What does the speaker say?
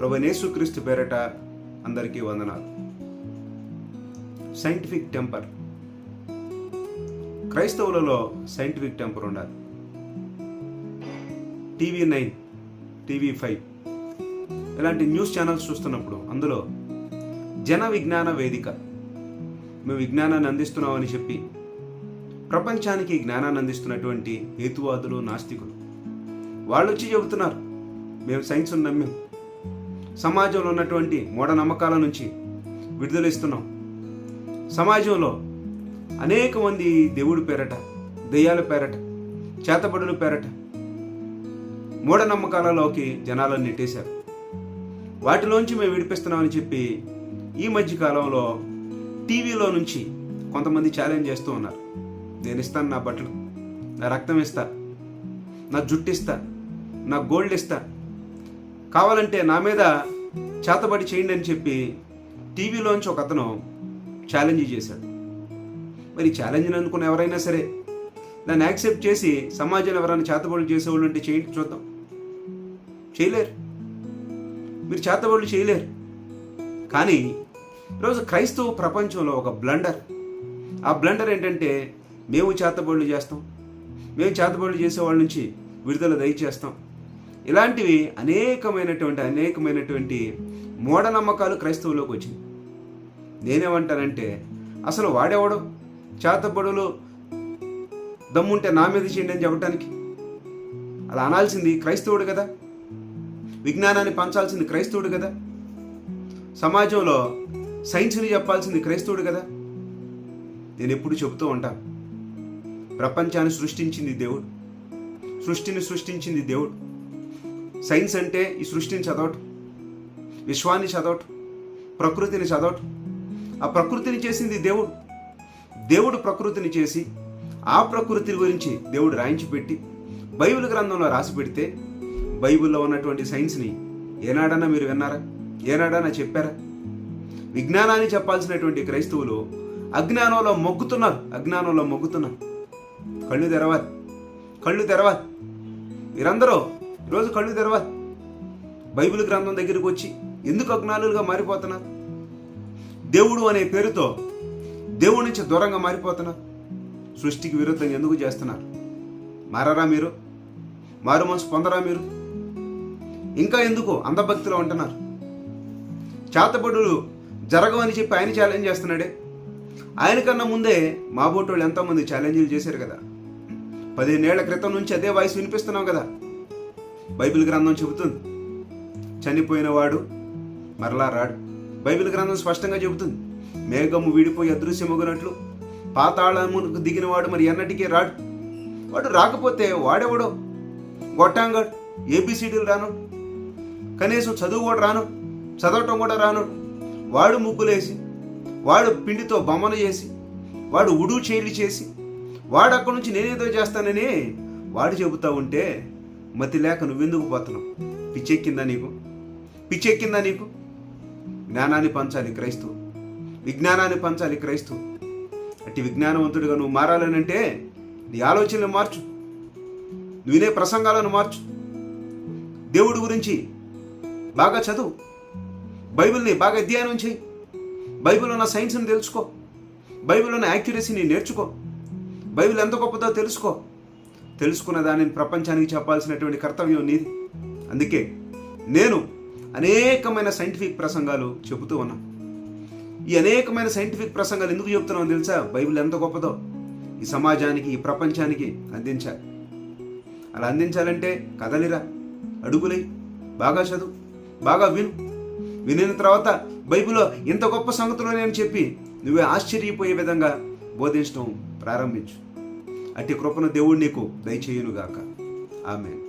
ప్రభు నేసుక్రీస్తు పేరట అందరికీ వందనాలు. సైంటిఫిక్ టెంపర్ క్రైస్తవులలో సైంటిఫిక్ టెంపర్ ఉండాలి. టీవీ నైన్ టీవీ ఫైవ్ ఇలాంటి న్యూస్ ఛానల్స్ చూస్తున్నప్పుడు అందులో జన విజ్ఞాన వేదిక. మేము విజ్ఞానాన్ని అందిస్తున్నామని చెప్పి ప్రపంచానికి జ్ఞానాన్ని అందిస్తున్నటువంటి హేతువాదులు నాస్తికులు. వాళ్ళు వచ్చి చెబుతున్నారు. మేము సైన్స్ నమ్మాం. సమాజంలో ఉన్నటువంటి మూఢనమ్మకాల నుంచి విడుదలిస్తున్నాం సమాజంలో అనేక మంది దేవుడు పేరట దెయ్యాల పేరట చేతబడుల పేరట మూఢనమ్మకాలలోకి జనాలను నెట్టేశారు. వాటిలోంచి మేము విడిపిస్తున్నామని చెప్పి ఈ మధ్య కాలంలో టీవీలో నుంచి కొంతమంది ఛాలెంజ్ చేస్తూ ఉన్నారు. నేను ఇస్తాను నా బట్టలు నా రక్తం ఇస్తా నా జుట్టు ఇస్తా నా గోల్డ్ ఇస్తా కావాలంటే నా మీద చేతబడి చేయండి అని చెప్పి టీవీలోంచి ఒక అతను ఛాలెంజ్ చేశాడు. మరి ఛాలెంజ్ అనుకున్న ఎవరైనా సరే దాన్ని యాక్సెప్ట్ చేసి సమాజంలో ఎవరైనా చేతబడులు చేసేవాళ్ళు అంటే చేయండి చూద్దాం. చేయలేరు. మీరు చేతబడులు చేయలేరు. కానీ ఈరోజు క్రైస్తవ ప్రపంచంలో ఒక బ్లండర్ ఆ బ్లండర్ ఏంటంటే మేము చేతబడులు చేస్తాం. మేము చేతబడులు చేసే వాళ్ళ నుంచి విడుదల దయచేస్తాం. ఇలాంటివి అనేకమైనటువంటి అనేకమైనటువంటి మూఢనమ్మకాలు క్రైస్తవులోకి వచ్చింది. నేనేమంటానంటే అసలు వాడేవాడు? చేతబడులు దమ్ముంటే నా మీద చేయండి అని చెప్పడానికి అలా అనాల్సింది క్రైస్తవుడు కదా. విజ్ఞానాన్ని పంచాల్సింది క్రైస్తవుడు కదా. సమాజంలో సైన్స్ని చెప్పాల్సింది క్రైస్తవుడు కదా. నేను ఎప్పుడు చెబుతూ ఉంటాను ప్రపంచాన్ని సృష్టించింది దేవుడు. సృష్టిని సృష్టించింది దేవుడు. సైన్స్ అంటే ఈ సృష్టిని చదవటం విశ్వాన్ని చదవటం ప్రకృతిని చదవటం. ఆ ప్రకృతిని చేసింది దేవుడు. దేవుడు ప్రకృతిని చేసి ఆ ప్రకృతి గురించి దేవుడు రాయించి పెట్టి బైబిల్ గ్రంథంలో రాసి పెడితే బైబిల్లో ఉన్నటువంటి సైన్స్ని ఏనాడన్నా మీరు విన్నారా? ఏనాడన్నా చెప్పారా? విజ్ఞానాన్ని చెప్పాల్సినటువంటి క్రైస్తవులు అజ్ఞానంలో మొగ్గుతున్నారు. అజ్ఞానంలో మొగ్గుతున్నారు. కళ్ళు తెరవాలి. కళ్ళు తెరవాలి. మీరందరూ ఈరోజు కళ్ళు తెరవా బైబిల్ గ్రంథం దగ్గరికి వచ్చి ఎందుకు అజ్ఞానులుగా మారిపోతున్నారు? దేవుడు అనే పేరుతో దేవుడి నుంచి దూరంగా మారిపోతున్నారు. సృష్టికి విరుద్ధంగా ఎందుకు చేస్తున్నారు? మారారా మీరు? మారు మనసు పొందరా మీరు? ఇంకా ఎందుకు అంధభక్తిలో ఉంటున్నారు? చేతబడులు జరగవని చెప్పి ఆయన ఛాలెంజ్ చేస్తున్నాడే. ఆయన కన్నా ముందే మా బోటోళ్ళు ఎంతోమంది ఛాలెంజ్లు చేశారు కదా. పదిహేనేళ్ళ క్రితం నుంచి అదే వాయిస్ వినిపిస్తున్నాం కదా. బైబిల్ గ్రంథం చెబుతుంది. చనిపోయిన వాడు మరలా రాడు. బైబిల్ గ్రంథం స్పష్టంగా చెబుతుంది. మేఘము విడిపోయి అదృశ్యమగునట్లు పాతాళమునకు దిగినవాడు మరి ఎన్నటికీ రాడు. వాడు రాకపోతే వాడెవడో? గొట్టాంగడ్ ఏబిసిడీలు రాను. కనీసం చదువు కూడా రాను. చదవటం కూడా రాను. వాడు ముగ్గులేసి వాడు పిండితో బొమ్మను చేసి వాడు ఉడు చేలి చేసి వాడు అక్కడి నుంచి నేనేదో చేస్తానని వాడు చెబుతా ఉంటే మతి లేక నువ్వెందుకు పోతున్నావు? పిచ్చెక్కిందా నీకు? పిచ్చెక్కిందా నీకు? జ్ఞానాన్ని పంచాలి క్రైస్తవు. విజ్ఞానాన్ని పంచాలి క్రైస్తవు. అట్టి విజ్ఞానవంతుడిగా నువ్వు మారాలనంటే నీ ఆలోచనలు మార్చు. నువ్వు వినే ప్రసంగాలను మార్చు. దేవుడి గురించి బాగా చదువు. బైబిల్ని బాగా అధ్యయనం చేయి. బైబిల్ ఉన్న సైన్స్ని తెలుసుకో. బైబిల్ ఉన్న యాక్యురసీని నేర్చుకో. బైబిల్ ఎంత గొప్పదో తెలుసుకో. తెలుసుకున్న దానిని ప్రపంచానికి చెప్పాల్సినటువంటి కర్తవ్యం నీది. అందుకే నేను అనేకమైన సైంటిఫిక్ ప్రసంగాలు చెబుతూ ఉన్నాను ఈ అనేకమైన సైంటిఫిక్ ప్రసంగాలు ఎందుకు చెబుతున్నావు తెలుసా? బైబిల్ ఎంత గొప్పదో. ఈ సమాజానికి ఈ ప్రపంచానికి అందించాలి. అలా అందించాలంటే కదలిరా అడుగులై బాగా చదువు బాగా విను. వినిన తర్వాత బైబిల్లో ఇంత గొప్ప సంగతులు నేను చెప్పి నువ్వే ఆశ్చర్యపోయే విధంగా బోధించడం ప్రారంభించు. అట్టి కృపను దేవుడు నీకు దయచేయునుగాక. ఆమె